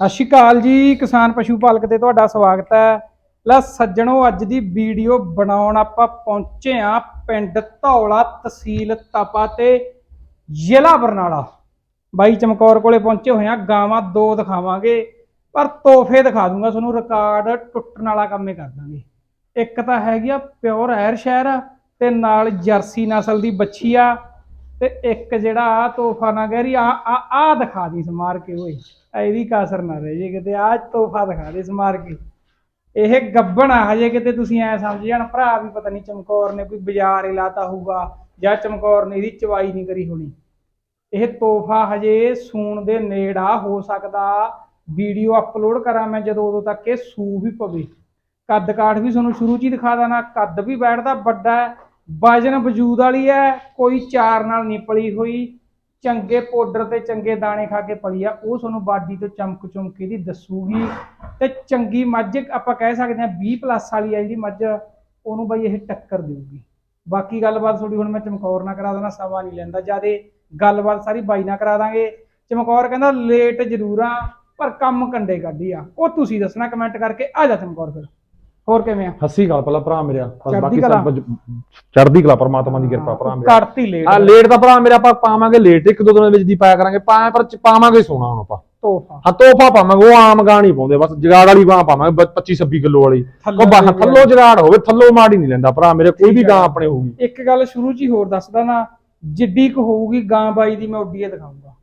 ਸਤਿ ਸ਼੍ਰੀ ਅਕਾਲ ਜੀ, ਕਿਸਾਨ ਪਸ਼ੂ ਪਾਲਕ ਤੇ ਤੁਹਾਡਾ ਸਵਾਗਤ ਹੈ। ਲੈ ਸੱਜਣੋ, ਅੱਜ ਦੀ ਵੀਡੀਓ ਬਣਾਉਣ ਆਪਾਂ ਪਹੁੰਚੇ ਆ ਪਿੰਡ ਧੌਲਾ ਤਹਿਸੀਲ ਤਪਾ ਤੇ ਜ਼ਿਲ੍ਹਾ ਬਰਨਾਲਾ। ਬਾਈ ਚਮਕੌਰ ਕੋਲੇ ਪਹੁੰਚੇ ਹੋਏ ਆ ਗਾਵਾਂ ਦੋ ਦਿਖਾਵਾਂਗੇ, ਪਰ ਤੋਹਫੇ ਦਿਖਾ ਦੂੰਗਾ ਤੁਹਾਨੂੰ, ਰਿਕਾਰਡ ਟੁੱਟਣ ਵਾਲਾ ਕੰਮ ਹੀ ਕਰ ਦਾਂਗੇ। ਇੱਕ ਤਾਂ ਹੈਗੀ ਆ ਪਿਓਰ ਐਰ ਸ਼ਹਿਰ ਤੇ ਨਾਲ ਜਰਸੀ ਨਸਲ ਦੀ ਬੱਚੀ ਆ ਤੇ ਇੱਕ ਜਿਹੜਾ ਆ ਤੋਹਫਾ ਨਾ ਕਹਿ ਰਹੀ, ਆ ਆ ਦਿਖਾ ਦੀ ਸਮਾਰ ਕੇ ਓਏ। ਇਹਦੀ ਕਾਸਰ ਨਾ ਰਹਿ ਜੇ ਕਿਤੇ ਆ ਤੋਹਫਾ ਦਿਖਾ ਦੇ ਸਮਾਰ ਕੇ ਇਹ ਗੱਬਣ ਆ ਹਜੇ ਕਿਤੇ ਤੁਸੀਂ ਐ ਸਮਝ ਜਾਣ ਭਰਾ ਵੀ ਪਤਾ ਨਹੀਂ ਚਮਕੌਰ ਨੇ ਕੋਈ ਬਾਜ਼ਾਰ ਹੀ ਲਾਤਾ ਹੋਊਗਾ ਜਾਂ ਚਮਕੌਰ ਨੇ ਇਹਦੀ ਚਵਾਈ ਨਹੀਂ ਕਰੀ ਹੋਣੀ। ਇਹ ਤੋਹਫਾ ਹਜੇ ਸੂਣ ਦੇ ਨੇੜਾ ਹੋ ਸਕਦਾ ਵੀਡੀਓ ਅਪਲੋਡ ਕਰਾਂ ਮੈਂ ਜਦੋਂ ਉਦੋਂ ਤੱਕ ਇਹ ਸੂ ਵੀ ਪਵੇ। ਕੱਦ ਕਾਠ ਵੀ ਤੁਹਾਨੂੰ ਸ਼ੁਰੂ ਚ ਹੀ ਦਿਖਾ ਦੇਣਾ ਕੱਦ ਵੀ ਬੈਠਦਾ, ਵੱਡਾ ਵਜਨ ਵਜੂਦ ਵਾਲੀ ਹੈ, ਕੋਈ ਚਾਰ ਨਾਲ ਨਹੀਂ ਪਲੀ ਹੋਈ, ਚੰਗੇ ਪਾਊਡਰ ਤੇ ਚੰਗੇ ਦਾਣੇ ਖਾ ਕੇ ਪਲੀ ਆ, ਉਹ ਤੁਹਾਨੂੰ ਬਾਡੀ ਤੋਂ ਚਮਕ ਚਮਕ ਦੀ ਦੱਸੂਗੀ। ਤੇ ਚੰਗੀ ਮੱਝ, ਆਪਾਂ ਕਹਿ ਸਕਦੇ ਹਾਂ 20 ਪਲੱਸ ਵਾਲੀ ਆ ਜਿਹੜੀ ਮੱਝ, ਉਹਨੂੰ ਬਈ ਇਹ ਟੱਕਰ ਦੇਊਗੀ। ਬਾਕੀ ਗੱਲਬਾਤ ਥੋੜੀ ਹੁਣ ਮੈਂ ਚਮਕੌਰ ਨਾਲ ਕਰਾ ਦੇਣਾ ਸਮਾਂ ਨਹੀਂ ਲੈਂਦਾ ਜਿਆਦੇ। ਗੱਲਬਾਤ ਸਾਰੀ ਬਾਈ ਨਾਲ ਕਰਾ ਦਾਂਗੇ। ਚਮਕੌਰ ਕਹਿੰਦਾ ਲੇਟ ਜ਼ਰੂਰ ਆ, ਪਰ ਕੰਮ ਕੰਡੇ ਕੱਢੀ ਆ। ਉਹ ਤੁਸੀਂ ਦੱਸਣਾ ਕਮੈਂਟ ਕਰਕੇ, ਆ ਜਾ ਚਮਕੌਰ ਫਿਰ। ਹੋਰ ਕਿਵੇਂ ਆ? ਹੱਸੀ ਗੱਲ ਪਹਿਲਾਂ ਭਰਾ ਮੇਰਾ ਬਸ ਬਾਕੀ। ਸਭ ਕੁਝ ਚੜ੍ਹਦੀ ਕਲਾ ਪਰਮਾਤਮਾ ਦੀ ਕਿਰਪਾ ਭਰਾ ਮੇਰਾ। ਕੱਢਤੀ ਲੇਟ ਆ ਲੇਟ ਦਾ ਭਰਾ ਮੇਰਾ ਆਪਾਂ ਪਾਵਾਂਗੇ ਲੇਟ ਇੱਕ ਦੋ ਦਿਨਾਂ ਵਿੱਚ ਦੀ ਪਾਇਆ ਕਰਾਂਗੇ ਪਾਇਆ ਪਰ ਪਾਵਾਂਗੇ ਸੋਨਾ ਹੁਣ ਆਪਾਂ। ਤੋਹਫਾ। ਹਾਂ ਤੋਹਫਾ ਪਾਵਾਂਗੇ ਉਹ ਆਮ ਗਾਂ ਨਹੀਂ ਪਾਉਂਦੇ ਬਸ ਜਗਾੜ ਵਾਲੀ ਬਾਹ ਪਾਵਾਂਗੇ 25 26 ਕਿਲੋ ਵਾਲੀ। ਥੱਲੋਂ ਉਹ ਬਾਹ ਥੱਲੋਂ ਜਗਾੜ ਹੋਵੇ ਥੱਲੋਂ ਮਾੜੀ ਨਹੀਂ ਲੈਂਦਾ ਭਰਾ ਮੇਰੇ ਕੋਈ ਵੀ। ਗਾਂ ਆਪਣੇ ਹੋਊਗੀ। ਇੱਕ ਗੱਲ ਸ਼ੁਰੂ ਹੀ ਹੋਰ ਦੱਸਦਾ ਨਾ ਜਿੱਡੀ ਕੁ ਹੋਊਗੀ ਗਾਂ ਬਾਈ ਦੀ ਮੈਂ ਓਡੀ ਹੀ ਦਿਖਾਊਂਗਾ।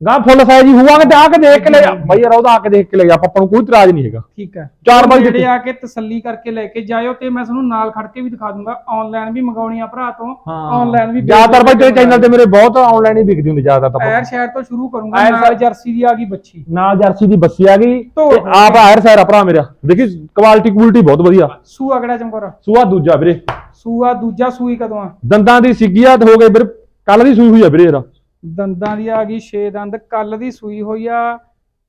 ਗਾਂ ਫੁੱਲ ਸਾਈਜ਼ ਹੀ ਹੋਵਾਂਗੇ ਤੇ ਆ ਕੇ ਦੇਖ ਕੇ ਲੈ ਜਾ। ਬਾਈ ਯਾਰ ਉਹਦਾ ਆ ਕੇ ਦੇਖ ਕੇ ਲੈ ਜਾ ਆਪਾਂ ਨੂੰ ਕੋਈ ਇਤਰਾਜ਼ ਨਹੀਂ ਹੈਗਾ। ਠੀਕ ਹੈ। ਚਾਰ ਬਾਈ ਜਿਹੜੇ। ਆ ਕੇ ਤਸੱਲੀ ਕਰਕੇ ਲੈ ਕੇ ਜਾਇਓ ਤੇ ਮੈਂ ਤੁਹਾਨੂੰ ਨਾਲ ਖੜ ਕੇ ਵੀ ਦਿਖਾ ਦੂੰਗਾ। ਆਨਲਾਈਨ ਵੀ ਮੰਗਾਉਣੀ ਆ ਭਰਾ ਤੋਂ। ਆਨਲਾਈਨ ਵੀ ਜ਼ਿਆਦਾਤਰ ਬਾਈ ਤੇਰੇ ਚੈਨਲ ਤੇ ਮੇਰੇ ਬਹੁਤ ਆਨਲਾਈਨ ਹੀ ਵਿਕਦੀ ਹੁੰਦੀ ਜ਼ਿਆਦਾਤਰ ਤਾਂ। ਐਰ ਸ਼ਹਿਰ ਤੋਂ ਸ਼ੁਰੂ ਕਰੂੰਗਾ ਐਰ ਨਾਲ ਸ਼ਹਿਰ- ਜਰਸੀ ਦੀ ਆ ਗਈ ਬੱਚੀ। ਨਾਲ ਜਰਸੀ ਦੀ ਬੱਸੀ ਆ ਗਈ ਤੇ ਆਪ ਆਇਰ ਸਾਇਰ ਭਰਾ ਮੇਰਾ। ਦੇਖੀ ਕੁਆਲਿਟੀ ਕੁਆਲਿਟੀ ਬਹੁਤ ਵਧੀਆ। ਸੂਆ ਕਿਹੜਾ ਚਮਕੌਰ ਸੂਆ ਦੂਜਾ ਵੀਰੇ। ਸੂਆ ਦੂਜਾ ਸੂਈ ਕਦੋਂ ਆ? ਦੰਦਾਂ ਦੀ ਸਿੱਗੀਆ ਹੋ ਗਈ ਵੀਰੇ ਕੱਲ ਦੀ ਸੂਈ ਹੋਈ ਆ ਵੀਰੇ ਇਹਦਾ। ਦੰਦਾਂ ਦੀ ਆ ਗਈ 6 ਦੰਦ ਕੱਲ ਦੀ ਸੂਈ ਹੋਈ ਆ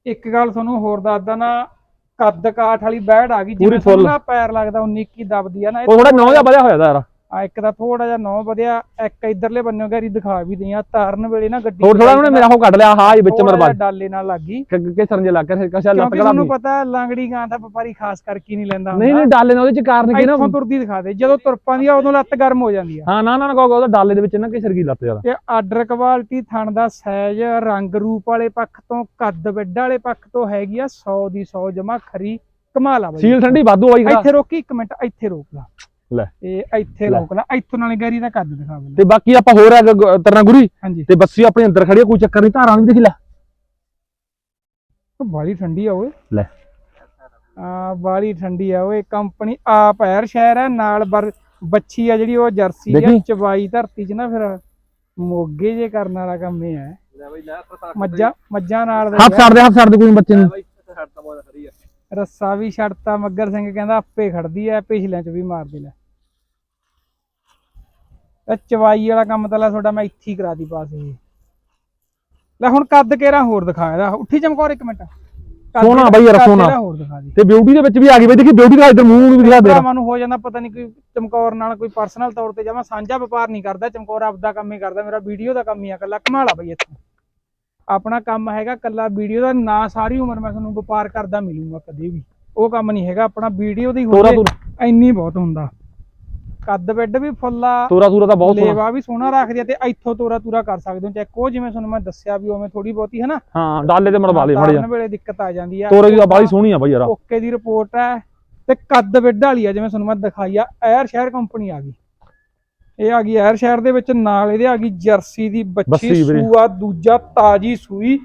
ਇੱਕ ਗੱਲ ਤੁਹਾਨੂੰ ਹੋਰ ਦੱਸਦਾ ਨਾ ਕੱਦ ਕਾਠ ਵਾਲੀ ਬੈੜ ਆ ਗਈ ਪੂਰੀ ਜਿਵੇਂ full। ਨਾ ਪੈਰ ਲੱਗਦਾ 19 ਕੀ ਦਬਦੀ ਆ ਨਾ ਉਹ ਥੋੜਾ ਨੌ ਜਿਹਾ ਵਧਿਆ ਹੋਇਆ ਦਾ ਯਾਰ ਆ ਇੱਕ ਦਾ ਥੋੜਾ ਜਿਹਾ ਨੌ ਵਧਿਆ ਇੱਕ ਇਧਰਲੇ ਬੰਨਿਓ ਗੈਰੀ ਦਿਖਾ ਵੀ ਦਈਆਂ ਤਾਰਨ ਵੇਲੇ ਨਾ ਗੱਡੀ ਹੋਰ ਥੋੜਾ ਉਹਨੇ ਮੇਰਾ ਉਹ ਕੱਢ ਲਿਆ ਹਾਂ ਹੀ ਵਿੱਚ ਮਰਵਾ ਡਾਲੇ ਨਾਲ ਲੱਗ ਕਿ ਸਰੰਜ ਲੱਗ ਕੇ ਕਸ਼ਾ ਲੱਤ ਕੜਾ ਤੁਹਾਨੂੰ ਪਤਾ ਲਾਂਗੜੀ ਗਾਂ ਦਾ ਵਪਾਰੀ ਖਾਸ ਕਰਕੇ ਨਹੀਂ ਲੈਂਦਾ ਨਹੀਂ ਨਹੀਂ ਡਾਲੇ ਨਾਲ ਉਹਦੇ ਚ ਕਾਰਨ ਕੀ ਨਾ ਇੱਥੋਂ ਤੁਰਦੀ ਦਿਖਾ ਦੇ ਜਦੋਂ ਤੁਰ ਪਾਂਦੀ ਆ ਉਦੋਂ ਲੱਤ ਗਰਮ ਹੋ ਜਾਂਦੀ ਆ। ਹਾਂ ਨਾ ਨਾ ਨਾ ਕਹੋ ਉਹਦਾ ਡਾਲੇ ਦੇ ਵਿੱਚ ਨਾ ਕਿਸਰ ਕੀ ਲੱਤ ਯਾਰ ਤੇ ਆਰਡਰ ਕੁਆਲਿਟੀ ਥਣ ਦਾ ਸਾਈਜ਼ ਰੰਗ ਰੂਪ ਵਾਲੇ ਪੱਖ ਤੋਂ ਕੱਦ ਵੱਡ ਵਾਲੇ ਪੱਖ ਤੋਂ ਹੈਗੀ ਆ 100 ਦੀ 100 ਜਮਾ ਖਰੀ ਕਮਾਲ ਆ ਬਾਈ। ਸੀਲ ਠੰਡੀ ਵਾਧੂ ਬਾਈ ਇੱਥੇ ਰੋਕੀ ਇੱਕ ਮਿੰਟ ਇੱਥੇ ਰੋਕ ਲਾ। ਲੈ। ਇਹ ਇੱਥੇ। ਰੋਕ ਲਾ। ਇੱਥੋਂ ਨਾਲੇ ਗੈਰੀ ਦਾ ਕੱਦ ਦਿਖਾ ਮੈਨੂੰ। ਤੇ ਬਾਕੀ ਆਪਾਂ ਹੋਰ ਹੈ ਤਰਨਾ ਗੁਰੀ? ਹਾਂਜੀ। ਤੇ ਬੱਸੀ ਆਪਣੀ ਅੰਦਰ ਖੜੀ ਆ ਕੋਈ ਚੱਕਰ ਨਹੀਂ ਧਾਰਾਂ ਨਹੀਂ ਦੇਖ ਲੈ। ਬਾਲੀ ਠੰਡੀ ਆ ਓਏ। ਲੈ। ਆ ਬਾਲੀ ਠੰਡੀ ਆ ਓਏ। ਕੰਪਨੀ ਆਪ ਐਰ ਸ਼ਹਿਰ ਹੈ ਨਾਲ ਬਰ ਬੱਚੀ ਆ ਜਿਹੜੀ ਉਹ ਜਰਸੀ ਆ ਦੇਖੀ। ਚਬਾਈ ਧਰਤੀ 'ਚ ਨਾ ਫਿਰ ਮੋਗੇ ਜੇ ਕਰਨ ਵਾਲਾ ਕੰਮ ਇਹ ਹੈ ਮੱਝਾਂ ਮੱਝਾਂ ਨਾਲ ਦੇ ਹੱਥ ਛੱਡ ਦੇ ਹੱਥ ਛੱਡ ਦੇ ਕੋਈ ਬੱਚੇ ਨੂੰ। ਰੱਸਾ ਵੀ ਛੱਡਤਾ ਮੱਗਰ ਸਿੰਘ ਕਹਿੰਦਾ ਆਪੇ ਖੜਦੀ ਐ ਪਿਛਲਿਆਂ 'ਚ ਵੀ ਮਾਰਦੇ ਲੈ। ਇਹ ਚਵਾਈ ਵਾਲਾ ਕੰਮ ਤਾਂ ਲੈ ਤੁਹਾਡਾ ਮੈਂ ਇੱਥੇ ਹੀ ਕਰਾ ਦੀ ਪਾਸ ਇਹ। ਲੈ ਹੁਣ ਕੱਦ ਕੇਰਾ ਹੋਰ ਦਿਖਾ ਇਹਦਾ। ਉੱਠੀ ਚਮਕੌਰ ਇੱਕ ਮਿੰਟ। ਕੱਦ ਸੋਹਣਾ ਬਈ ਯਾਰ, ਕੱਦ ਸੋਹਣਾ। ਇਹਦਾ ਹੋਰ ਦਿਖਾ ਦੀ। ਤੇ ਬਿਊਟੀ ਦੇ ਵਿੱਚ ਵੀ ਆ ਗਈ ਬਈ ਦੇਖੀ ਬਿਊਟੀ ਦਾ ਇਧਰ ਮੂੰਹ ਵੀ ਦਿਖਾ ਦੇ ਭਰਾਵਾਂ ਨੂੰ ਹੋ ਜਾਂਦਾ ਪਤਾ ਨਹੀਂ ਕੋਈ ਚਮਕੌਰ ਨਾਲ ਕੋਈ ਪਰਸਨਲ ਤੌਰ ਤੇ ਜਾਵਾਂ। ਸਾਂਝਾ ਵਪਾਰ ਨਹੀਂ ਕਰਦਾ ਚਮਕੌਰ ਆਪਦਾ ਕੰਮ ਹੀ ਕਰਦਾ। ਮੇਰਾ ਵੀਡੀਓ ਦਾ ਕੰਮ ਹੀ ਆ ਕੱਲਾ ਕਮਾਲ ਬਈ ਇੱਥੇ। ਆਪਣਾ ਕੰਮ ਹੈਗਾ ਕੱਲਾ ਵੀਡੀਓ ਦਾ ਨਾ ਸਾਰੀ ਉਮਰ ਮੈਂ ਤੁਹਾਨੂੰ ਵਪਾਰ ਕਰਦਾ ਮਿਲੂੰਗਾ ਕਦੇ ਵੀ। ਉਹ ਕੰਮ ਨਹੀਂ ਹੈਗਾ ਆਪਣਾ ਵੀਡੀਓ ਦੀ ਤੋਰਾ ਹੋਵੇ ਇੰਨੀ ਬਹੁਤ ਹੁੰਦਾ। ਕੱਦ ਬੈੱਡ ਵੀ ਫੁੱਲਾ ਤੋਰਾ ਤੂਰਾ ਤਾਂ ਬਹੁਤ ਸੋਹਣਾ। ਲੇਵਾ ਵੀ ਸੋਹਣਾ ਰੱਖਦੀ ਆ ਤੇ ਇੱਥੋਂ ਤੋਰਾ ਤੂਰਾ ਕਰ ਸਕਦੇ ਹੋ। ਚੈੱਕ ਉਹ ਜਿਵੇਂ ਤੁਹਾਨੂੰ ਮੈਂ ਦੱਸਿਆ ਵੀ ਉਵੇਂ ਥੋੜੀ ਬਹੁਤੀ ਹੈ ਨਾ ਹਾਂ ਡਾਲੇ ਤੇ ਮੜਵਾ ਲੈ ਮੜ ਜਾ ਵੇਲੇ ਦਿੱਕਤ ਆ ਜਾਂਦੀ ਆ। ਤੋਰੇ ਦੀ ਤਾਂ ਬਾਹਲੀ ਸੋਹਣੀ ਆ ਬਾਈ ਯਾਰ। ਓਕੇ ਦੀ ਰਿਪੋਰਟ ਹੈ ਤੇ ਕੱਦ ਵਿੱਡ ਵਾਲੀ ਆ ਜਿਵੇਂ ਤੁਹਾਨੂੰ ਮੈਂ ਦਿਖਾਈ ਆ ਐਰ ਸ਼ਹਿਰ ਕੰਪਨੀ ਆ ਗਈ। ਇਹ ਆ ਗਈ ਐਰ ਸ਼ਹਿਰ ਦੇ ਵਿੱਚ ਨਾਲ ਇਹਦੇ ਆ ਗਈ ਜਰਸੀ ਦੀ ਬੱਚੀ। ਸੂਆ ਦੂਜਾ ਤਾਜੀ ਸੂਈ।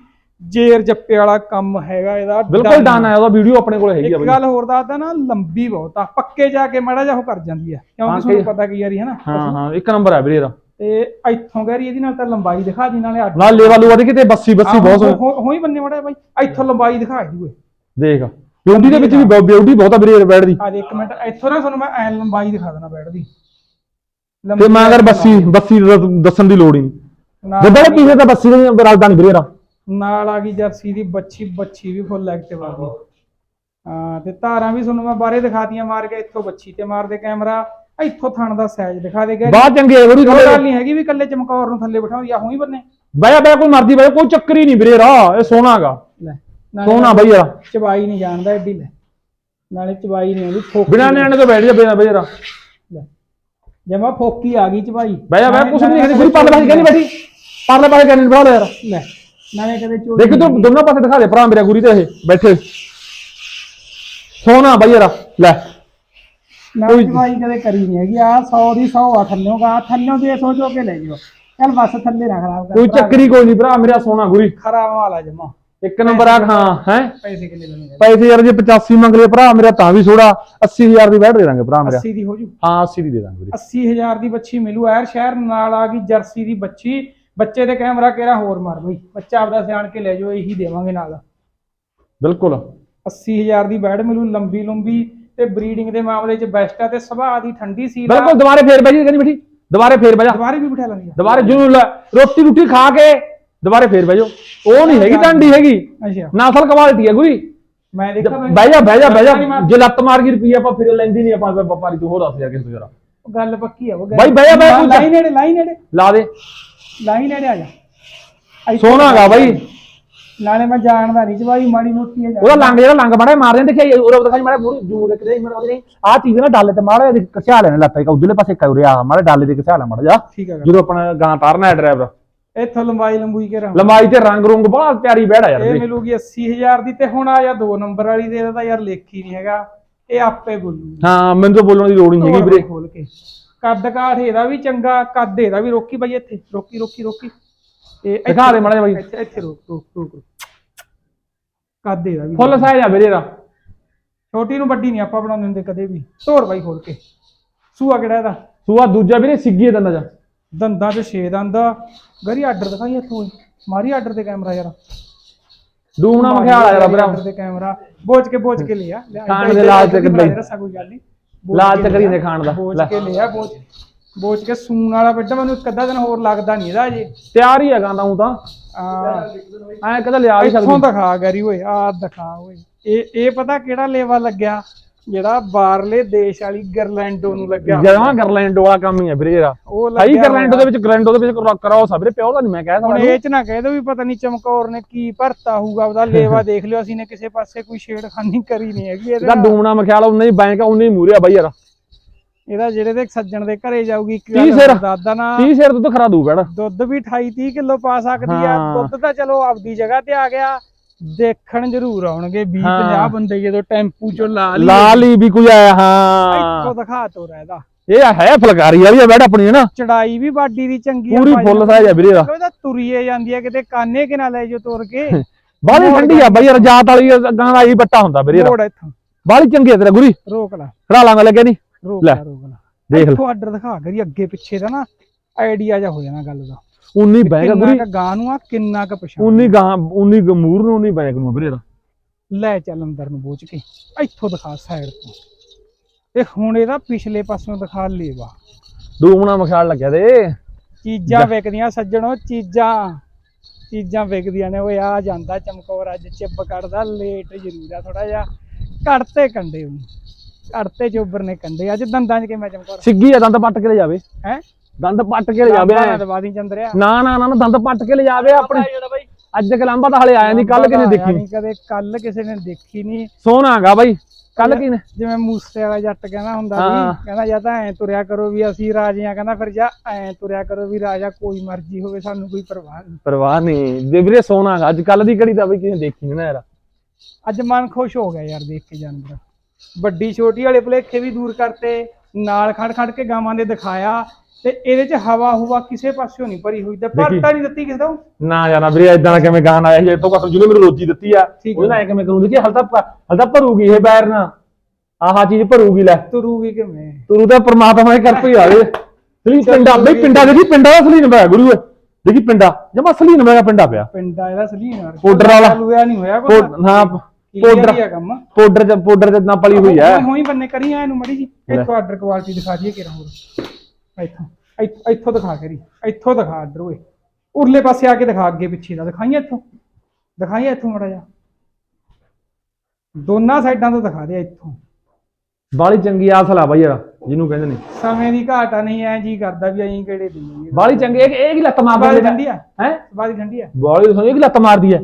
ਜੇਰ ਜੱਪੇ ਵਾਲਾ ਕੰਮ ਹੈਗਾ ਇਹਦਾ ਬਿਲਕੁਲ ਡਨ। ਆ ਉਹਦਾ ਵੀਡੀਓ ਆਪਣੇ ਕੋਲ ਹੈਗੀ ਆ ਇੱਕ ਗੱਲ ਹੋਰ ਦੱਸਦਾ ਨਾ ਲੰਬੀ ਬਹੁਤ ਆ ਪੱਕੇ ਜਾ ਕੇ ਮਾੜਾ ਜਿਹਾ ਉਹ ਕਰ ਜਾਂਦੀ ਆ। ਕਿਉਂਕਿ ਤੁਹਾਨੂੰ ਪਤਾ ਕੀ ਯਾਰੀ ਹੈ ਨਾ? ਹਾਂ ਹਾਂ ਇੱਕ ਨੰਬਰ ਆ ਵੀਰੇ ਇਹਦਾ। ਤੇ ਇੱਥੋਂ ਗੈਰੀ ਇਹਦੀ ਨਾਲ ਤਾਂ ਲੰਬਾਈ ਦਿਖਾ ਦੀ ਨਾਲੇ ਅੱਡ ਨਾਲ ਲੇਵਾ ਲੂਆ ਦੇ ਕਿਤੇ ਬੱਸੀ ਬੱਸੀ ਬਹੁਤ ਹੋਈ ਬੰਨੇ ਮੜਾ ਬਾਈ ਇੱਥੋਂ ਲੰਬਾਈ ਦਿਖਾ ਦੂਏ ਦੇਖ ਬਿਊਟੀ ਦੇ ਵਿੱਚ ਵੀ ਬਿਊਟੀ ਬਹੁਤ ਆ ਵੀਰੇ ਬੈਠ ਦੀ। ਆ ਦੇ ਇੱਕ ਮਿੰਟ ਇੱਥੋਂ ਨਾ ਤੁਹਾਨੂੰ ਮੈਂ ਐ ਲੰਬਾਈ ਦਿਖਾ ਦੇਣਾ ਬੈਠ ਦੀ। ਤੇ ਮੈਂ ਅਗਰ ਬੱਸੀ ਬੱਸੀ ਦਾ ਦੱਸਣ ਦੀ ਲੋੜ ਹੀ ਨਹੀਂ। ਜਿੱਦਾਂ ਪਿਛੇ ਤਾਂ ਬੱਸੀ ਦੇ ਰਲਦਾ ਨਹੀਂ ਵੀਰੇ ਇਹਦਾ। ਨਾਲ ਆ ਗਈ ਜਰਸੀ ਦੀ ਬੱਚੀ ਬੱਚੀ ਵੀ ਫੁੱਲ ਐਕਟਿਵ ਆ ਗਈ। ਹਾਂ ਤੇ ਧਾਰਾਂ ਵੀ ਤੁਹਾਨੂੰ ਮੈਂ ਬਾਹਰੇ ਦਿਖਾਤੀਆਂ ਮਾਰ ਕੇ ਇੱਥੋਂ ਬੱਚੀ ਤੇ ਮਾਰ ਦੇ ਕੈਮਰਾ ਇੱਥੋਂ ਥਣ ਦਾ ਸਾਈਜ਼ ਦਿਖਾ ਦੇ ਗਿਆ ਬਾਹਰ ਚੰਗੇ ਵੀਰੇ ਕੋਈ ਗੱਲ ਨਹੀਂ ਹੈਗੀ ਵੀ ਕੱਲੇ ਚਮਕੌਰ ਨੂੰ ਥੱਲੇ ਬਿਠਾਓ ਜਾਂ ਹੋਈ ਬੰਨੇ। ਬਾਇਆ ਬਾਇਆ ਕੋਈ ਮਰਦੀ ਬਾਇਆ ਕੋਈ ਚੱਕਰ ਹੀ ਨਹੀਂ ਵੀਰੇ ਰਾ ਇਹ ਸੋਹਣਾਗਾ ਲੈ ਨਾਲੇ ਸੋਹਣਾ ਬਾਈ ਯਾਰ। ਚਬਾਈ ਨਹੀਂ ਜਾਣਦਾ ਐਡੀ ਲੈ। ਨਾਲੇ ਚਬਾਈ ਨਹੀਂ ਆਉਂਦੀ ਫੋਕੀ ਬਿਨਾ ਨਿਆਣੇ ਤੋਂ ਬੈਠ ਜਾ ਬਿਨਾ ਬਾਈ ਯਾਰ ਜਮਾ ਫੋਕੀ ਆ ਗਈ ਚਬਾਈ। ਬਹਿ ਜਾ ਬਹਿ ਕੁਛ ਨਹੀਂ ਕੋਈ ਪਰਲੇ ਪਾਸੇ ਕਹਿੰਦੀ ਬੈਠੀ। ਪਰਲੇ ਪਾਸੇ ਕਹਿੰਦੀ ਬੜਾ ਯਾਰ। ਲੈ। ਨਾਲੇ ਕਦੇ ਚੋਰੀ ਦੇਖ ਤੂੰ ਦੋਨੋਂ ਪਾਸੇ ਦਿਖਾ ਦੇ ਭਰਾ ਮੇਰਾ ਗੁਰੀ ਤੇ ਇਹ ਬੈਠੇ। ਸੋਹਣਾ ਬਾਈ ਯਾਰ ਲੈ। ਨਾ ਚਬਾਈ ਕਦੇ ਕਰੀ ਨਹੀਂ ਹੈਗੀ ਆ 100 ਦੀ 100 ਆ ਥੱਲੋਂ ਗਾ ਥੱਲੋਂ ਦੇ ਸੋਚੋ ਕੇ ਲੈ ਜਿਓ ਚੱਲ ਬਸ ਥੱਲੇ ਨਾ ਖਰਾਬ ਕਰ ਕੋਈ ਚੱਕਰੀ ਕੋਈ ਨਹੀਂ ਭਰਾ ਮੇਰਾ ਸੋਹਣਾ ਗੁਰੀ। ਖਰਾਬ ਵਾਲਾ ਜਮਾ। ਇੱਕ ਨੰਬਰ ਆ ਹਾਂ ਹੈ? ਪੈਸੇ ਕਿੰਨੇ ਲੈਣੇ ਪੈਸੇ ਯਾਰ ਜੇ 85 ਮੰਗ ਲਏ ਭਰਾ ਮੇਰਾ ਤਾਂ ਵੀ ਥੋੜਾ 80000 ਦੀ ਬੈਠ ਦੇ ਦਾਂਗੇ ਭਰਾ ਮੇਰਾ। 80 ਦੀ ਹੋ ਜੂ। ਹਾਂ 80 ਦੀ ਦੇ ਦਾਂਗੇ ਵੀਰੇ। 80000 ਦੀ ਬੱਚੀ ਮਿਲੂ ਐਰ ਸ਼ਹਿਰ ਨਾਲ ਆ ਗਈ ਜਰਸੀ ਦੀ ਬੱਚੀ। ਬੱਚੇ ਦੇ ਕੈਮਰਾ ਕਿਹੜਾ ਹੋਰ ਮਾਰ ਬਈ? ਬੱਚਾ ਆਪਦਾ ਸਿਆਣ ਕੇ ਲੈ ਜਾਓ ਇਹੀ ਦੇਵਾਂਗੇ ਨਾਲ। ਬਿਲਕੁਲ। 80000 ਦੀ ਬੈਡ ਮਿਲੂ ਲੰਬੀ ਲੰਬੀ ਤੇ ਬਰੀਡਿੰਗ ਦੇ ਮਾਮਲੇ 'ਚ ਬੈਸਟ ਆ ਤੇ ਸੁਭਾਅ ਦੀ ਠੰਡੀ ਸੀ ਬਿਲਕੁਲ ਦੁਬਾਰੇ ਫੇਰ ਬੈਜੀ ਕਹਿੰਦੀ ਬੈਠੀ। ਦੁਬਾਰੇ ਫੇਰ ਬੈਜਾ ਦੁਬਾਰੇ ਵੀ ਬਿਠਾ ਲਾਂਗੇ ਦੁਬਾਰੇ ਲੈ- ਰੋਟੀ ਰੋਟੀ ਖਾ ਕੇ ਦੁਬਾਰੇ ਫੇਰ ਬੈਜੋ ਉਹ ਨਹੀਂ ਹੈਗੀ ਟਾਂਡੀ ਹੈਗੀ। ਅੱਛਾ। ਨਸਲ ਕੁਆਲਿਟੀ ਹੈ ਕੋਈ। ਮੈਂ ਦੇਖਾਂ ਮੈਂ- ਬਹਿ ਜਾ ਬਹਿ ਜਾ ਬਹਿ ਜਾ। ਲੱਤਾਂ ਨੀ ਮਾਰ- ਜੇ ਲੱਤ ਮਾਰ ਗਈ ਰੁਪਈਆ ਆਪਾਂ ਫਿਰ ਲੈਂਦੀ ਨਹੀਂ ਆਪਾਂ ਵਪਾਰੀ ਤੂੰ ਹੋਰ ਦੱਸ ਯਾਰ ਕਿਸੇ ਤੋਂ ਗੱਲ ਪੱਕੀ ਆ ਉਹ ਗੱਲ ਬਾਈ ਬਹਿ ਜਾ, ਬਹਿ ਜਾ, ਲਾਈ ਨੇੜੇ ਲਾਈ ਨੇੜੇ। ਲਾ ਦੇ। ਲਾਈ ਨੇੜੇ ਆ ਜਾ। ਇੱਥੇ ਸੋਹਣਾ ਗਾ ਬਾਈ। ਨਾਲੇ ਮੈਂ ਜਾਣਦਾ ਨਹੀਂ ਜਵਾਈ ਮਾੜੀ ਮੋਟੀ ਹੈ ਉਹਦਾ ਲੰਗ ਜਿਹੜਾ ਲੰਗ ਮਾੜਾ ਮਾਰਦੇ ਦੇਖਿਆ ਉਹ ਦਿਖਾਈ ਮਾੜਾ ਮੂਰੇ ਜੂ ਦੇ ਕਿਤੇ ਮਾੜਾ ਉਹਦੇ ਆਹ ਚੀਜ਼ ਨਾ ਡਾਲੇ ਤੇ ਮਾੜਾ ਜਿਹਾ ਕਸਿਆ ਲੈਣੇ ਲੱਤਾਂ ਇੱਕ ਉਧਰਲੇ ਪਾਸੇ ਕਉਰੇ ਆ ਮਾੜਾ ਡਾਲੇ ਦੇ ਕਸਿਆ ਲੈ ਮਾੜਾ ਜਾ ਠੀਕ ਹੈ ਜਦੋਂ ਆਪਣਾ ਗਾਂ ਤਾਰਨਾ ਹੈ ਡਰਾਈਵਰ ਇੱਥੋਂ ਲੰਬਾਈ ਲੰਬੂਈ ਕੇ ਰਹਾ। ਲੰਬਾਈ ਤੇ ਰੰਗ ਰੁੰਗ ਬੜਾ ਪਿਆਰੀ ਬਹਿੜਾ ਯਾਰ ਇਹ ਮਿਲੂਗੀ 80000 ਦੀ ਤੇ ਹੁਣ ਆ ਜਾ ਦੋ ਨੰਬਰ ਵਾਲੀ ਦੇ ਇਹਦਾ ਤਾਂ ਯਾਰ ਲੇਖੀ ਨਹੀਂ ਹੈਗਾ। ਇਹ ਆਪੇ ਬੋਲੂ ਹਾਂ ਮੈਨੂੰ ਤਾਂ ਬੋਲਣ ਦੀ ਲੋੜ ਨਹੀਂ ਹੈਗੀ ਵੀਰੇ। ਖੋਲ ਕੇ। ਕੱਦ ਕਾਠ ਇਹਦਾ ਵੀ ਚੰਗਾ ਕੱਦ ਇਹਦਾ ਵੀ। ਰੋਕੀ ਬਾਈ ਇੱਥੇ ਰੋਕੀ ਰੋਕੀ ਰੋਕੀ। ਇਹ ਦਿਖਾ ਦੇ ਮਾੜਾ ਜਿਹਾ ਬਾਈ। ਇੱਥੇ ਇੱਥੇ ਰੋਕ ਰੋਕ ਰੋਕ ਰੋਕ। ਕੱਦ ਇਹਦਾ ਵੀ। ਫੁੱਲ ਸਾਈਜ਼ ਆ ਵੀਰੇ ਦਾ ਛੋਟੀ ਨੂੰ ਵੱਡੀ ਨਹੀਂ ਆਪਾਂ ਬਣਾਉਂਦੇ ਹੁੰਦੇ ਕਦੇ ਵੀ। ਤੋੜ ਬਾਈ ਖੋਲ ਕੇ। ਸੂਆ ਕਿਹੜਾ ਇਹਦਾ? ਸੂਆ ਦੂਜਾ ਵੀਰੇ ਸਿੱਗੀ ਦੰਦਾ ਜਾ ਦੰਦਾਂ 'ਚ ਛੇ ਦੰਦ। ਆ। ਗਰੀ ਆਰਡਰ ਦਿਖਾਈ ਇੱਥੋਂ ਓਏ। ਮਾਰੀ ਆਰਡਰ ਤੇ ਕੈਮਰਾ ਯਾਰ। ਡੂਮਣਾ ਮਖਿਆਲ ਆ ਯਾਰ ਵੀਰਾ ਆਰਡਰ ਤੇ ਕੈਮਰਾ। ਬੋਝ ਕੇ ਬੋਝ ਕੇ ਲਿਆ। ਲਿਆ, ਖਾਣ ਇੱਧਰ- ਦੇ ਇੱਧਰ- ਲਾਲਚ ਇੱਧਰ ਤੇ ਬਣਾ ਬਈ। ਦੇ ਰੱਸਾ ਕੋਈ ਗੱਲ ਨਹੀਂ ਲਾਲਚ ਕਰੀ ਨੇ ਖਾਣ ਦਾ। ਬੋਝ ਲੈ। ਕੇ ਲਿਆ ਬੋਝ ਬੋਝ ਕੇ ਸੂਣ ਵਾਲਾ ਬੈਠਾ ਮੈਨੂੰ ਇੱਕ ਅੱਧਾ ਦਿਨ ਹੋਰ ਲੱਗਦਾ ਨਹੀਂ ਇਹਦਾ ਅਜੇ ਤਿਆਰ ਹੀ ਹੈਗਾ ਤਾਂ ਹੂੰ ਤਾਂ। ਆ ਐ ਕਦੇ ਲਿਆ ਵੀ ਇੱਥੋਂ ਸਕਦੀ। ਦਿਖਾ ਗਰੀ ਓਏ ਆ ਦਿਖਾ ਓਏ। ਇਹ ਇਹ ਪਤਾ ਕਿਹੜਾ ਲੇਵਾ ਲੱਗਿਆ? ਜਿਹੜਾ ਬਾਹਰਲੇ ਦੇਸ਼ ਵਾਲੀ ਗਰਲੈਂਡੋ ਨੂੰ ਲੱਗਿਆ ਜਮਾਂ ਗਰਲੈਂਡ ਵਾਲਾ ਕੰਮ ਹੀ ਹੈ ਵੀਰੇ ਯਾਰ ਉਹ ਲੱਗਿਆ ਗਰਲੈਂਡ ਦੇ ਵਿੱਚ ਗਰਲੈਂਡ ਦੇ ਵਿੱਚ ਕਰਾਓ ਸਭ ਵੀਰੇ ਪਿਓ ਦਾ ਨਹੀਂ ਮੈਂ ਕਹਿ ਹੁਣ ਸਕਦਾ ਇਹ ਚ ਨਾ ਕਹਿ ਦੋ ਵੀ ਪਤਾ ਨਹੀਂ ਚਮਕੌਰ ਨੇ ਕੀ ਭਰਤਾ ਹੋਊਗਾ ਉਹਦਾ ਲੇਵਾ ਦੇਖ ਲਿਓ ਅਸੀਂ ਨੇ ਕਿਸੇ ਪਾਸੇ ਕੋਈ ਛੇੜਖਾਨੀ ਕਰੀ ਨਹੀਂ ਹੈਗੀ ਇਹਦੇ ਇਹਦਾ। ਡੂਮਣਾ ਮਖਿਆਲ ਉਨਾ ਹੀ ਬੈਂਕ ਉਨਾ ਹੀ ਮੂਰੇ ਆ ਬਾਈ ਯਾਰ। ਇਹਦਾ ਜਿਹੜੇ ਦੇ ਸੱਜਣ ਦੇ ਘਰੇ ਜਾਊਗੀ ਇੱਕ ਤੀਹ ਗੱਲ ਸਿਰ। ਦਾਦਾ ਨਾ। 30 ਸਿਰ ਦੁੱਧ ਖਰਾ ਦੂ ਬੈੜ ਦੁੱਧ ਵੀ 28 30 ਕਿਲੋ ਪਾ ਸਕਦੀ ਆ। ਹਾਂ। ਦੁੱਧ ਤਾਂ ਚਲੋ ਆਪਦੀ ਜਗ੍ਹਾ ਤੇ ਆ ਗਿਆ। ਦੇਖਣ ਜ਼ਰੂਰ ਆਉਣਗੇ 20 ਹਾਂ। 50 ਬੰਦੇ ਜਦੋਂ ਟੈਂਪੂ ਚੋਂ ਲਾ ਲਈ ਵੀ ਕੋਈ ਆਇਆ ਹਾਂ। ਇੱਥੋਂ ਦਿਖਾ ਤੋ ਇਹਦਾ ਇਹ ਹੈ ਫਲਕਾਰੀ ਵਾਲੀ ਆ ਬੈੜ ਆਪਣੀ ਹੈ ਨਾ? ਚੜਾਈ ਵੀ ਬਾਡੀ ਦੀ ਚੰਗੀ ਆ ਪੂਰੀ। ਫੁੱਲ ਸਾਈਜ਼ ਆ ਵੀਰੇ ਦਾ। ਉਹਦਾ ਤੁਰੀਏ ਜਾਂਦੀ ਆ ਕਿਤੇ ਕਾਨੇ ਕਿ ਨਾ ਲੈ ਜੋ ਤੁਰ ਕੇ। ਬਾਹਲੀ ਠੰਡੀ ਆ ਬਾਈ ਯਾਰ ਜਾਤ ਵਾਲੀ ਗਾਂ ਦਾ ਹੀ ਬੱਟਾ ਹੁੰਦਾ ਵੀਰੇ ਮੋੜ ਇੱਥੋਂ। ਬਾਹਲੀ ਚੰਗੀ ਆ ਤੇਰਾ ਗੁਰੀ। ਰੋਕ ਲੈ। ਖੜਾ ਲਾਂਗਾ ਲੱਗਿਆ ਨਹੀਂ। ਰੋਕ ਲੈ। ਰੋਕ ਲੈ। ਦੇਖ ਲੈ। ਆਰਡਰ ਦਿਖਾ ਕਰੀ ਅੱਗੇ ਪਿੱਛੇ ਦਾ ਨਾ ਆਈਡੀਆ ਜਾ ਹੋ ਜਾਣਾ ਗੱਲ ਦਾ। ਉਨੀ ਗੁਰੀ ਕ ਗਾਂ ਨੂੰ ਆ ਕਿੰਨਾ ਕ ਪਛਾਣ ਉਨੀ ਗਾਂ ਉਨੀ ਗਮੂਰ ਨੂੰ ਉਨੀ ਬੈਂਕ ਨੂੰ ਵੀਰੇ ਦਾ ਲੈ ਚੱਲ ਅੰਦਰ ਨੂੰ ਬੋਝ ਕੇ ਇੱਥੋਂ ਦਿਖਾ ਸਾਈਡ ਤੋਂ। ਤੇ ਹੁਣ ਇਹਦਾ ਪਿਛਲੇ ਪਾਸਿਓਂ ਦਿਖਾ ਲੇਵਾ। ਡੂਮਣਾ ਮਖਿਆਲ ਲੱਗਿਆ ਤੇ। ਚੀਜ਼ਾਂ ਵਿਕਦੀਆਂ ਸੱਜਣੋ ਚੀਜ਼ਾਂ। ਚੀਜ਼ਾਂ ਵਿਕਦੀਆਂ ਨੇ ਓਏ ਆ ਜਾਂਦਾ ਚਮਕੌਰ ਅੱਜ ਚਿੱਬ ਕੱਢਦਾ ਲੇਟ ਜ਼ਰੂਰ ਆ ਥੋੜਾ ਜਿਹਾ। ਕੱਢਤੇ ਕੰਡੇ ਉਹਨੂੰ। ਕੱਢਤੇ ਚੋਬਰ ਨੇ ਕੰਡੇ ਅੱਜ ਦੰਦਾਂ 'ਚ ਕਿਵੇਂ ਚਮਕੌਰ ਸਿੱਗੀ ਆ ਦੰਦ ਪੱਟ ਕੇ ਲੈ ਜਾਵੇ। ਹੈ? ਦੰਦ ਪੱਟ ਕੇ ਲੈ ਜਾਵੇ ਐਂ। ਦਵਾਦੀ ਚੰਦਰਿਆ। ਨਾ ਨਾ ਨਾ ਦੰਦ ਪੱਟ ਕੇ ਲੈ ਜਾਵੇ ਆਪਣੇ। ਅੱਜ ਕਲਾਂਬਾ ਤਾਂ ਹਲੇ ਆਇਆ ਨਹੀਂ ਕੱਲ ਕਿਨੇ ਦੇਖੀ? ਨਹੀਂ ਕਦੇ ਕੱਲ ਕਿਸੇ ਨੇ ਦੇਖੀ ਨਹੀਂ। ਸੋਹਣਾਗਾ ਬਾਈ ਕੱਲ ਕਿਨੇ ਜਿਵੇਂ ਮੂਸੇ ਵਾਲਾ ਜੱਟ ਕਹਿੰਦਾ ਹੁੰਦਾ। ਸੀ ਕਹਿੰਦਾ ਜਾਂ ਤਾਂ ਐ ਤੁਰਿਆ ਕਰੋ ਵੀ ਅਸੀਂ ਰਾਜਿਆਂ ਕਹਿੰਦਾ ਫਿਰ ਜਾਂ ਐ ਤੁਰਿਆ ਕਰੋ ਵੀ ਰਾਜਾ ਕੋਈ ਮਰਜ਼ੀ ਹੋਵੇ ਸਾਨੂੰ ਕੋਈ ਪਰਵਾਹ ਨਹੀਂ। ਪਰਵਾਹ ਨਹੀਂ। ਜੇ ਵੀਰੇ ਸੋਹਣਾਗਾ ਅੱਜ ਕੱਲ ਦੀ ਘੜੀ ਤਾਂ ਬਈ ਕਿਸੇ ਦੇਖੀ ਨੀ ਨਾ ਯਾਰ। ਅੱਜ ਮਨ ਖੁਸ਼ ਹੋ ਗਿਆ ਯਾਰ ਦੇਖ ਕੇ ਜਾਨਵਰ ਵੱਡੀ ਛੋਟੀ ਵਾਲੇ ਭੁਲੇਖੇ ਵੀ ਦੂਰ ਕਰਤੇ ਨਾਲ ਖੜ ਖੜ ਕੇ ਗਾਵਾਂ ਦੇ ਦਿਖਾਇਆ ਤੇ ਇਹਦੇ ਚ ਹਵਾ ਹੁਵਾ ਕਿਸੇ ਪਾਸਿਓਂ ਨਹੀਂ ਭਰੀ ਹੋਈ ਤੇ ਭਰਤਾ ਨਹੀਂ ਦਿੱਤੀ ਕਿਸੇ ਤੋਂ ਨਾ ਯਾਰ ਵੀਰੇ ਇਦਾਂ ਦਾ ਕਿਵੇਂ ਗਾਣ ਆਇਆ ਇਹ ਤੋਂ ਘੱਟ ਜਿਹਨੇ ਮੈਨੂੰ ਰੋਜੀ ਦਿੱਤੀ ਆ ਉਹਦੇ ਨਾਲ ਐਂ ਕਿਵੇਂ ਕਰੂੰਗੀ ਕਿ ਹਲ ਤਾਂ ਹਲ ਤਾਂ ਭਰੂਗੀ ਇਹ ਬੈਰ ਨਾ। ਆਹ ਚੀਜ਼ ਭਰੂਗੀ ਲੈ। ਤੁਰੂਗੀ ਕਿਵੇਂ? ਤੂੰ ਤਾਂ ਪ੍ਰਮਾਤਮਾ ਨੇ ਕਰਪੀ ਆਵੇ ਸਲੀ ਪਿੰਡਾ ਬਈ ਪਿੰਡਾ ਦੇਖੀ ਪਿੰਡਾ ਦਾ ਸਲੀਨ ਪਿਆ ਗੁਰੂ ਦੇਖੀ ਪਿੰਡਾ ਜਮਾ ਸਲੀਨ ਪਿਆ ਪਿੰਡਾ ਪਿਆ। ਪਿੰਡਾ ਇਹਦਾ ਸਲੀਨ ਯਾਰ ਪਾਊਡਰ ਵਾਲਾ। ਲੂਆ ਨਹੀਂ ਹੋਇਆ ਪੋ- ਹਾਂ ਪਾਊਡਰ। ਪਾਊਡਰ ਚ ਪਾਊਡਰ ਚ ਨਾ ਪਲੀ ਹੋਈ ਹੈ ਹੋਈ ਬੰਨੇ ਕਰੀ ਆ ਇਹਨੂੰ ਮੜੀ ਜੀ ਇੱਥੋਂ ਆਰਡਰ ਕੁਆਲਿਟੀ ਦਿਖਾ ਦਈਏ ਕਿਰਾ ਹੋਰ। ਇੱਥੋਂ। ਇੱਥ- ਇੱਥੋਂ ਦਿਖਾ ਕਰੀ ਇੱਥੋਂ ਦਿਖਾ ਆਰਡਰ ਓਏ। ਉਰਲੇ ਪਾਸੇ ਆ ਕੇ ਦਿਖਾ ਅੱਗੇ ਪਿੱਛੇ ਦਾ। ਦਿਖਾਈਏ ਇੱਥੋਂ? ਦਿਖਾਈਏ ਇੱਥੋਂ ਮੜਾ ਜਾ ਦੋਨਾਂ ਸਾਈਡਾਂ ਤੋਂ ਦਿਖਾ ਦੇ ਇੱਥੋਂ। ਬਾਲੀ ਚੰਗੀ ਆਸਲ ਆ ਬਾਈ ਯਾਰ ਜਿਹਨੂੰ ਕਹਿੰਦੇ ਨੇ। ਸਮੇਂ ਦੀ ਘਾਟ ਆ ਨਹੀਂ ਐ ਜੀ ਕਰਦਾ ਵੀ ਐਂ ਕਿਹੜੇ ਦਈਏ ਬਾਲੀ ਚੰਗੀ ਇਹ ਇਹ ਕੀ ਲੱਤ ਬਾਦੀ ਮਾਰਦੀ ਠੰਡੀ ਆ? ਹੈ? ਬਾਦੀ ਠੰਡੀ ਆ? ਬਾਲੀ ਸੁਣੀ ਇਹ ਕੀ ਲੱਤ ਮਾਰਦੀ ਹੈ?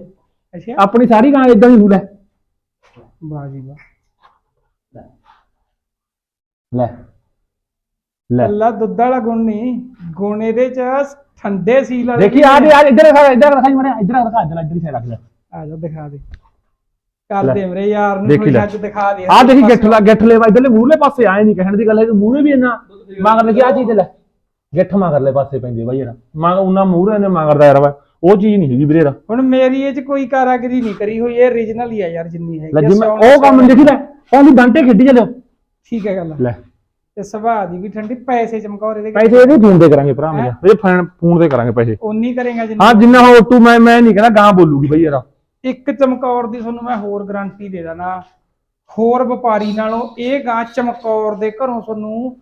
ਅੱਛਾ। ਆਪਣੀ ਸਾਰੀ ਗਾਂ ਇਦਾਂ ਦੀ ਫੂਲ ਹੈ। ਵਾਹ ਜੀ ਵਾਹ। ਲੈ। ਲੈ। ਅੱਲਾ ਦੁੱਧ ਵਾਲਾ ਗੁਣ ਨਹੀਂ ਗੁਣ ਇਹਦੇ ਚ ਠੰਡੇ ਸੀਲ ਵਾਲੇ ਦੇਖੀ ਆ ਦੇ ਆ ਇੱਧਰ ਦਿਖਾ ਇੱਧਰ ਦਿਖਾਈ ਮੜਿਆ ਇੱਧਰ ਦਿਖਾ ਇੱਧਰ ਇੱਧਰ ਹੀ ਸਾਈਡ ਰੱਖ ਲੈ। ਆ ਜਾ ਦਿਖਾ ਦੇ। ਕਰ। ਦੇ ਮੇਰੇ ਯਾਰ ਨੂੰ ਕੋਈ। ਅੱਜ ਦਿਖਾ ਦੇ ਆ ਦੇਖੀ ਗਿੱਠ ਲਾ ਗਿੱਠ ਲੈ ਇਧਰਲੇ ਮੂਹਰਲੇ ਪਾਸੇ ਆਏ ਨਹੀਂ ਕਹਿਣ ਦੀ ਗੱਲ ਹੈ ਕਿ ਮੂਹਰੇ ਵੀ ਇੰਨਾ ਮਗਰ ਲੱਗੀ ਆ ਚੀਜ਼ ਲੈ। ਗਿੱਠ ਮਗਰਲੇ ਪਾਸੇ ਪੈਂਦੀ ਬਾਈ ਯਾਰ ਮਗਰ ਉਹਨਾਂ ਮੂਹਰੇ ਨੇ ਮਗਰਦਾ ਯਾਰ ਵਾ ਉਹ ਚੀਜ਼ ਨਹੀਂ ਹੈਗੀ ਵੀਰੇ ਯਾਰ ਹੁਣ ਮੇਰੀ ਇਹ ਚ ਕੋਈ ਕਾਰਾਗਰੀ ਨਹੀਂ ਕਰੀ ਹੋਈ ਇਹ origignal ਹੀ ਆ ਯਾਰ ਜਿੰਨੀ ਸਿਆਉਣਾ- ਉਹ ਕੰਮ ਦੇਖੀ ਲੈ ਉਹਦੀ ਡਾਂਟੇ ਖੇਡੀ ਚੱਲਿਓ ਠੀਕ ਹੈ ਗੱਲ ਲੈ। ਤੇ ਸੁਭਾਅ ਦੀ ਵੀ ਠੰਡੀ ਪੈਸੇ ਚਮਕੌਰੇ ਦੇ ਪੈਸੇ ਇਹਦੇ ਫੋਨ ਤੇ ਕਰਾਂਗੇ ਭਰਾ ਮੇਰੇ। ਇਹ ਫੋਨ ਫੋਨ ਤੇ ਕਰਾਂਗੇ ਪੈਸੇ। ਉਨੀ ਕਰੇਗਾ ਜਿੰਨਾ ਹਾਂ ਜਿੰਨਾ ਹੋ ਤੂੰ ਮੈਂ ਮੈਂ ਨਹੀਂ ਕਹਿੰਦਾ ਗਾਂ ਬੋਲੂਗੀ ਬਾਈ ਯਾਰ। ਇੱਕ ਚਮਕੌਰ ਦੀ ਤੁਹਾਨੂੰ ਮੈਂ ਹੋਰ ਗਾਰੰਟੀ ਦੇ ਦਾਂ ਹੋਰ ਵਪਾਰੀ ਨਾਲੋਂ ਇਹ ਗਾਂ ਚਮਕੌਰ ਦੇ ਘਰੋਂ ਤੁਹਾਨੂੰ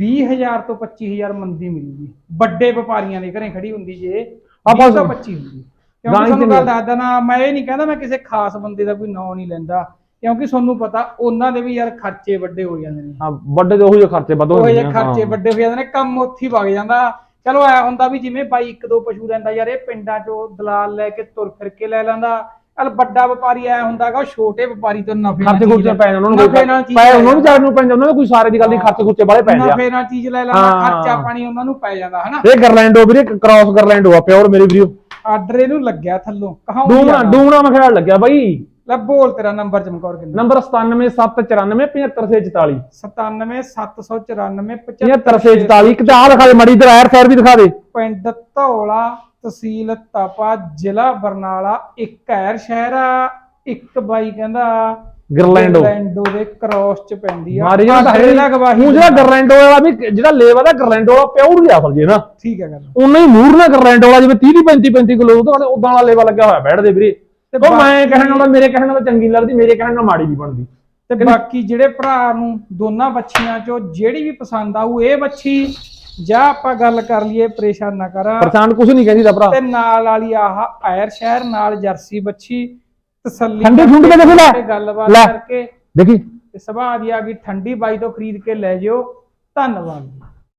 20000 ਤੋਂ 25000 ਮੰਦੀ ਮਿਲੂਗੀ। ਵੱਡੇ ਵਪਾਰੀਆਂ ਦੇ ਘਰੇ ਖੜੀ ਹੁੰਦੀ ਜੇ ਆਪਾਂ 20 ਤੋਂ 25 ਹੁੰਦੀ। ਕਿਉਂਕਿ ਤੁਹਾਨੂੰ ਗੱਲ ਦੱਸਦਾ ਨਾ ਮੈਂ ਇਹ ਨਹੀਂ ਕਹਿੰਦਾ ਮੈਂ ਕਿਸੇ ਖਾਸ ਬੰਦੇ ਦਾ ਕੋਈ ਨਾਂ ਨਹੀਂ ਲੈਂਦਾ। ਕਿਉਂਕਿ ਤੁਹਾਨੂੰ ਪਤਾ ਉਹਨਾਂ ਦੇ ਵੀ ਯਾਰ ਖਰਚੇ ਵੱਡੇ ਹੋ ਜਾਂਦੇ ਨੇ। ਹਾਂ ਵੱਡੇ ਉਹੀ ਜਿਹੇ ਖਰਚੇ ਵੱਧ ਉਹ ਹੋਏ ਜਿਹੇ ਖਰਚੇ ਵੱਡੇ ਹੋ ਜਾਂਦੇ ਨੇ ਕੰਮ ਉੱਥੇ ਹੀ ਵਗ ਜਾਂਦਾ। ਚਲੋ ਐ ਹੁੰਦਾ ਵੀ ਜਿਵੇਂ ਬਾਈ ਇੱਕ ਦੋ ਪਸ਼ੂ ਲੈਂਦਾ ਯਾਰ ਇਹ ਪਿੰਡਾਂ ਚੋਂ ਦਲਾਲ ਲੈ ਕੇ ਤੁਰ ਫਿਰ ਕੇ ਲੈ ਲੈਂਦਾ। ਚਲ ਵੱਡਾ ਵਪਾਰੀ ਐ ਹੁੰਦਾਗਾ ਉਹ ਛੋਟੇ ਵਪਾਰੀ ਤੋਂ ਨਫੇ ਖਰਚੇ ਖੁਰਚੇ ਪੈ ਜਾਂਦੇ ਉਹਨਾਂ ਨੂੰ ਚੀਜ਼ ਪੈ ਉਹਨਾਂ ਨੂੰ ਜਾਂਦਾ। ਚਾਰ ਨੂੰ ਪੈਂਦੇ ਉਹਨਾਂ ਦਾ ਕੋਈ ਸਾਰੇ ਦੀ ਗੱਲ ਨਹੀਂ ਖਰਚੇ ਖੁਰਚੇ ਵਾਲੇ ਪੈਂਦੇ ਆ। ਨਫੇ ਨਾਲ ਚੀਜ਼ ਲੈ ਹਾਂ। ਖਰਚਾ ਪਾਣੀ ਉਹਨਾਂ ਨੂੰ ਪੈ ਜਾਂਦਾ ਹਨਾ? ਇਹ ਗਰਲੈਂਡੋ ਵੀਰੇ ਕ੍ਰਾਸ ਗਰਲੈਂਡੋ ਆ ਪਿਓਰ ਮੇਰੇ ਵੀਰੋ। ਆਰਡਰ ਇਹਨੂੰ ਲੱਗਿਆ ਥੱਲੋਂ ਕਹਾਂ ਡੂਮਣਾ ਡੂਮਣਾ ਮੈਂ ਖਿਆਲ ਲੱਗਿਆ ਬਾਈ। ਲੈ ਬੋਲ ਤੇਰਾ ਨੰਬਰ ਚਮਕੌਰ ਕਿੰਨਾ? ਨੰਬਰ 9779475644 97794 7644 ਇੱਕ ਤਾਂ ਆ ਦਿਖਾ ਦੇ ਮੜੀ ਇਧਰ ਆਇਰ ਸਾਈਡ ਵੀ ਦਿਖਾ ਦੇ। ਪਿੰਡ ਧੌਲਾ ਤਹਿਸੀਲ ਤਾਪਾ ਜ਼ਿਲ੍ਹਾ ਬਰਨਾਲਾ ਇੱਕ ਐਰ ਸ਼ਹਿਰ ਆ ਇੱਕ ਬਾਈ ਕਹਿੰਦਾ ਗਰਲੈਂਡੋ। ਗਰਲੈਂਡੋ ਦੇ ਕ੍ਰੋਸ ਚ ਪੈਂਦੀ ਆ। ਮਾਰੀ ਜਾਂਦਾ ਇਹਦਾ ਗਵਾਹੀ ਉਹ ਜਿਹੜਾ ਗਰਲੈਂਡੋ ਵਾਲਾ ਵੀ ਜਿਹੜਾ ਲੇਵਾ ਦਾ ਗਰਲੈਂਡੋ ਵਾਲਾ ਪਿਓਰ ਹੀ ਆ ਫਲ ਜੇ ਨਾ। ਠੀਕ ਹੈ ਗੱਲ। ਉਨਾ ਹੀ ਮੂਰ ਨਾ ਗਰਲੈਂਡੋ ਵਾਲਾ ਜਿਵੇਂ 30 35 35 ਕਿਲੋ ਉਦਾਂ ਵਾਲਾ ਲੇਵਾ ਲੱਗਿਆ ਹੋਇਆ ਬੈਠ ਦੇ ਵੀਰੇ। ਤੇ ਉਹ ਮੈਂ ਕਹਿਣ ਨਾਲ ਮੇਰੇ ਕਹਿਣ ਨਾਲ ਚੰਗੀ ਲੱਗਦੀ ਮੇਰੇ ਕਹਿਣ ਨਾਲ ਮਾੜੀ ਨਹੀਂ ਬਣਦੀ। ਤੇ ਬਾਕੀ ਜਿਹੜੇ ਭਰਾ ਨੂੰ ਦੋਨਾਂ ਬੱਚੀਆਂ ਚੋਂ ਜਿਹੜੀ ਵੀ ਪਸੰਦ ਆਊ ਇਹ ਬੱਚੀ ਜਾਂ ਆਪਾਂ ਗੱਲ ਕਰ ਲਈਏ ਪਰੇਸ਼ਾਨ ਨਾ ਕਰ। ਪਰੇਸ਼ਾਨ ਕੁਝ ਨਹੀਂ ਕਹਿੰਦੀ ਦਾ ਭਰਾ। ਤੇ ਨਾਲ ਵਾਲੀ ਆਹ ਆਇਰ ਸ਼ਹਿਰ ਨਾਲ ਜਰਸੀ ਬੱਚੀ ਤਸੱਲੀ ਠੰਡੀ ਠੁੰਡੀ ਤੇ ਦੇਖ ਲੈ। ਗੱਲਬਾਤ। ਕਰਕੇ ਦੇਖੀ। ਤੇ ਸੁਭਾਅ ਦੀ ਆ ਗਈ ਠੰਡੀ ਬਾਈ ਤੋਂ ਖਰੀਦ ਕੇ ਲੈ ਜਿਓ। ਧੰਨਵਾਦ।